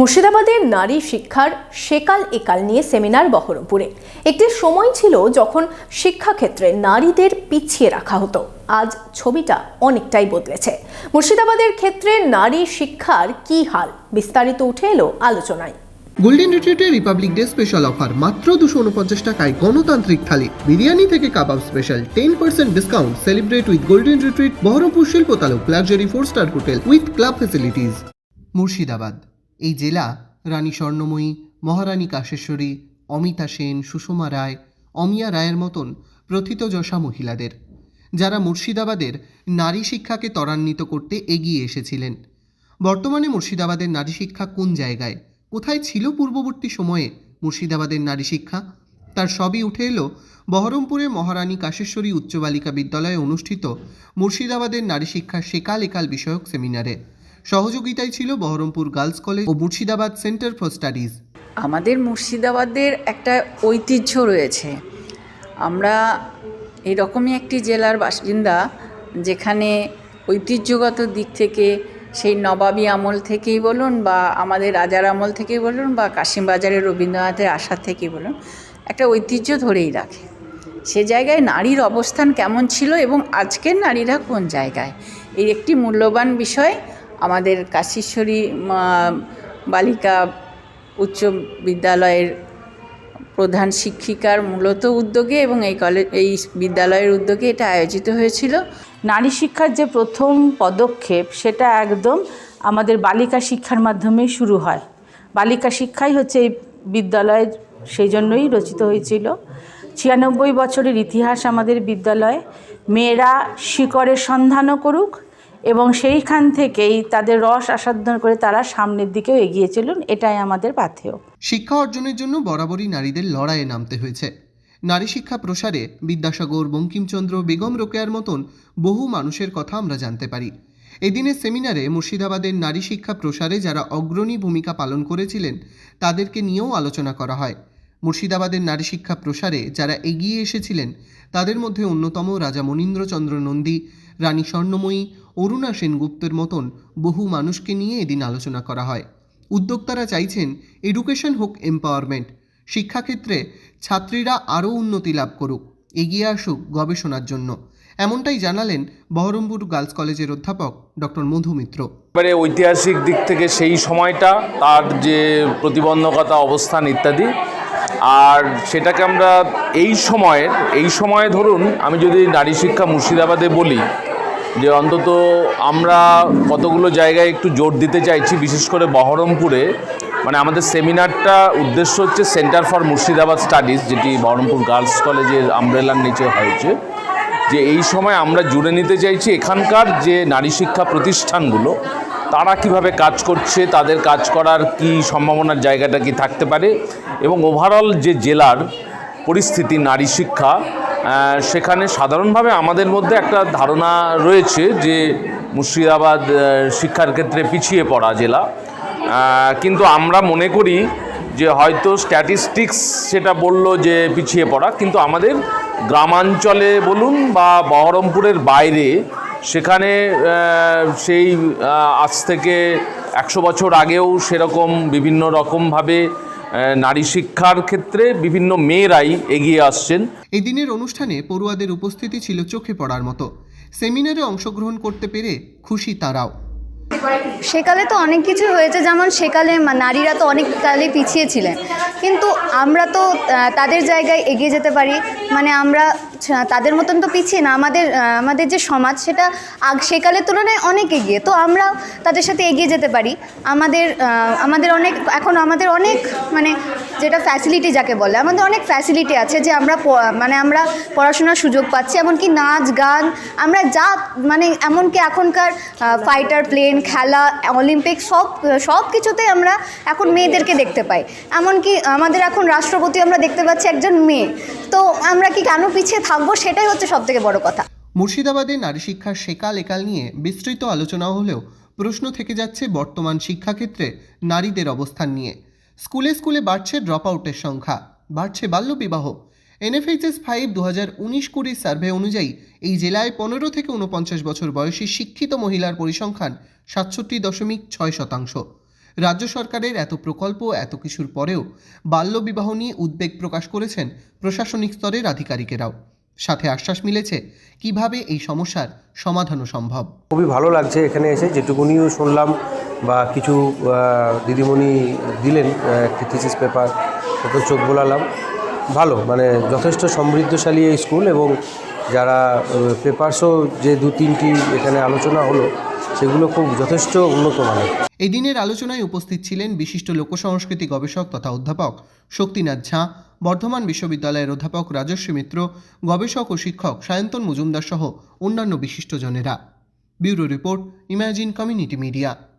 মুর্শিদাবাদের নারী শিক্ষার সেকাল একাল নিয়ে সেমিনার বহরমপুরে। একটি সময় ছিল যখন শিক্ষাক্ষেত্রে নারীদের পিছিয়ে রাখা হতো। আজ ছবিটা অনেকটাই বদলেছে। মুর্শিদাবাদের ক্ষেত্রে নারী শিক্ষার কি হাল? বিস্তারিত উঠে এলো আলোচনায়। গোল্ডেন রিট্রিটে রিপাবলিক ডে স্পেশাল অফার মাত্র দুশো উনপঞ্চাশ টাকায় গণতান্ত্রিক থালি, বিরিয়ানি থেকে কাবাব special ten percent discount celebrate with golden retreat Baharampur শিল্প তালুক luxury four star hotel with club facilities Murshidabad. এই জেলা রানী স্বর্ণময়ী, মহারানী কাশেশ্বরী, অমিতা সেন, সুষমা রায়, অমিয়া রায়ের মতন প্রথিতযশা মহিলাদের, যারা মুর্শিদাবাদের নারী শিক্ষাকে ত্বরান্বিত করতে এগিয়ে এসেছিলেন। বর্তমানে মুর্শিদাবাদের নারী শিক্ষা কোন জায়গায়? কোথায় ছিল পূর্ববর্তী সময়ে মুর্শিদাবাদের নারী শিক্ষা? তার সবই উঠে এলো বহরমপুরে মহারানী কাশেশ্বরী উচ্চ বালিকা বিদ্যালয়ে অনুষ্ঠিত মুর্শিদাবাদের নারী শিক্ষার সেকাল একাল বিষয়ক সেমিনারে। সহযোগিতায় ছিল বহরমপুর গার্লস কলেজ ও মুর্শিদাবাদ সেন্টার ফর স্টাডিজ। আমাদের মুর্শিদাবাদের একটা ঐতিহ্য রয়েছে। আমরা এরকমই একটি জেলার বাসিন্দা যেখানে ঐতিহ্যগত দিক থেকে সেই নবাবী আমল থেকেই বলুন বা আমাদের রাজার আমল থেকেই বলুন বা কাশিমবাজারের রবীন্দ্রনাথের আশা থেকেই বলুন, একটা ঐতিহ্য ধরেই রাখে। সে জায়গায় নারীর অবস্থান কেমন ছিল এবং আজকের নারীরা কোন জায়গায়? এই একটি মূল্যবান বিষয় আমাদের কাশীশ্বরী বালিকা উচ্চ বিদ্যালয়ের প্রধান শিক্ষিকার মূলত উদ্যোগে এবং এই কলেজ এই বিদ্যালয়ের উদ্যোগে এটা আয়োজিত হয়েছিল। নারী শিক্ষার যে প্রথম পদক্ষেপ, সেটা একদম আমাদের বালিকা শিক্ষার মাধ্যমেই শুরু হয়। বালিকা শিক্ষাই হচ্ছে এই বিদ্যালয়ের সেই জন্যই রচিত হয়েছিল। ছিয়ানব্বই বছরের ইতিহাস আমাদের বিদ্যালয়ে। মেয়েরা শিকড়ের সন্ধানও করুক এবং সেইখান থেকেই তাদের রস আস্বাদন করে তারা সামনের দিকেও এগিয়ে চলুন, এটাই আমাদের পাথেয়। শিক্ষা অর্জনের জন্য বরাবরই নারীদের লড়াইয়ে নামতে হয়েছে। নারী শিক্ষা প্রসারে বিদ্যাসাগর, বঙ্কিমচন্দ্র, বেগম রোকেয়ার মতন বহু মানুষের কথা আমরা জানতে পারি। এদিনের সেমিনারে মুর্শিদাবাদের নারী শিক্ষা প্রসারে যারা অগ্রণী ভূমিকা পালন করেছিলেন, তাদেরকে নিয়েও আলোচনা করা হয়। মুর্শিদাবাদের নারী শিক্ষা প্রসারে যারা এগিয়ে এসেছিলেন, তাদের মধ্যে অন্যতম রাজা মনীন্দ্রচন্দ্র নন্দী, রানী স্বর্ণময়ী, অরুণা সেনগুপ্তের মতন বহু মানুষকে নিয়ে এদিন আলোচনা করা হয়। উদ্যোক্তারা চাইছেন এডুকেশন হোক এম্পাওয়ারমেন্ট, শিক্ষাক্ষেত্রে ছাত্রীরা আরও উন্নতি লাভ করুক, এগিয়ে আসুক গবেষণার জন্য। এমনটাই জানালেন বহরমপুর গার্লস কলেজের অধ্যাপক ডক্টর মধু মিত্র। এবারে ঐতিহাসিক দিক থেকে সেই সময়টা, তার যে প্রতিবন্ধকতা, অবস্থান ইত্যাদি আর সেটাকে আমরা এই সময়ের এই সময়ে ধরুন, আমি যদি নারী শিক্ষা মুর্শিদাবাদে বলি, যে অন্তত আমরা কতগুলো জায়গায় একটু জোর দিতে চাইছি, বিশেষ করে বহরমপুরে মানে আমাদের সেমিনারটা উদ্দেশ্য হচ্ছে সেন্টার ফর মুর্শিদাবাদ স্টাডিজ, যেটি বহরমপুর গার্লস কলেজের আমব্রেলার নিচে হয়েছে, যে এই সময় আমরা জুড়ে নিতে চাইছি এখানকার যে নারী শিক্ষা প্রতিষ্ঠানগুলো তারা কীভাবে কাজ করছে, তাদের কাজ করার কি সম্ভাবনার জায়গাটা কি থাকতে পারে? এবং ওভারঅল যে জেলার পরিস্থিতি, নারী শিক্ষা সেখানে সাধারণভাবে আমাদের মধ্যে একটা ধারণা রয়েছে যে মুর্শিদাবাদ শিক্ষার ক্ষেত্রে পিছিয়ে পড়া জেলা। কিন্তু আমরা মনে করি যে হয়তো স্ট্যাটিস্টিক্স সেটা বলল যে পিছিয়ে পড়া, কিন্তু আমাদের গ্রামাঞ্চলে বলুন বা বহরমপুরের বাইরে সেখানে সেই আজ থেকে একশো বছর আগেও সেরকম বিভিন্ন রকমভাবে নারী শিক্ষার ক্ষেত্রে বিভিন্ন মেয়েরাই এগিয়ে আসছেন। এই দিনের অনুষ্ঠানে পড়ুয়াদের উপস্থিতি ছিল চোখে পড়ার মতো। সেমিনারে অংশগ্রহণ করতে পেরে খুশি তারাও। সেকালে তো অনেক কিছু হয়েছে, যেমন সেকালে নারীরা তো অনেক কালে পিছিয়ে ছিলেন। কিন্তু আমরা তো তাদের জায়গায় এগিয়ে যেতে পারি। মানে আমরা তাদের মতন তো পিছিয়ে না। আমাদের আমাদের যে সমাজ, সেটা আগ, সেকালের তুলনায় অনেক এগিয়ে। তো আমরা তাদের সাথে এগিয়ে যেতে পারি। আমাদের আমাদের অনেক, এখন আমাদের অনেক মানে যেটা ফ্যাসিলিটি যাকে বলে। আমাদের অনেক ফ্যাসিলিটি আছে যে আমরা মানে আমরা পড়াশোনার সুযোগ পাচ্ছি, এমনকি নাচ, গান, আমরা যা মানে এমনকি এখনকার ফাইটার প্লেন খেলা অলিম্পিক সব সব কিছুতেই আমরা এখন মেয়েদেরকে দেখতে পাই। এমনকি আমাদের এখন রাষ্ট্রপতি আমরা দেখতে পাচ্ছি একজন মেয়ে। তো আমরা কি কেন পিছিয়ে থাকব? সেটাই হচ্ছে সব থেকে বড় কথা। মুর্শিদাবাদে নারী শিক্ষার সেকাল একাল নিয়ে বিস্তৃত আলোচনা হলেও প্রশ্ন থেকে যাচ্ছে বর্তমান শিক্ষাক্ষেত্রে নারীদের অবস্থান নিয়ে। স্কুলে স্কুলে বাড়ছে ড্রপ আউটের সংখ্যা, বাড়ছে বাল্যবিবাহ। এনএফএইচএস ফাইভ দু হাজার উনিশ কুড়ির সার্ভে অনুযায়ী এই জেলায় পনেরো থেকে উনপঞ্চাশ বছর বয়সী শিক্ষিত মহিলার পরিসংখ্যান সাতষট্টি দশমিক ছয় শতাংশ। রাজ্য সরকারের এত প্রকল্প, এত কিছুর পরেও বাল্যবিবাহ নিয়ে উদ্বেগ প্রকাশ করেছেন প্রশাসনিক স্তরের আধিকারিকেরাও। সাথে আশ্বাস মিলেছে কীভাবে এই সমস্যার সমাধানও সম্ভব। খুবই ভালো লাগছে এখানে এসে যেটুকুনিও শুনলাম বা কিছু দিদিমণি দিলেন একটি থিসিস পেপার ওকে চোখ বোলালাম। ভালো মানে যথেষ্ট সমৃদ্ধশালী এই স্কুল এবং যারা পেপারসও যে দু তিনটি এখানে আলোচনা হলো সেগুলো খুব যথেষ্ট উন্নত মানের। এই দিনের আলোচনায় উপস্থিত ছিলেন বিশিষ্ট লোকসংস্কৃতি গবেষক তথা অধ্যাপক শক্তিনাথ ঝা বর্ধমান বিশ্ববিদ্যালয়ের অধ্যাপক রাজস্বী মিত্র, গবেষক ও শিক্ষক সায়ন্তন মজুমদার সহ অন্যান্য বিশিষ্টজনেরা। Bureau report imagine community media.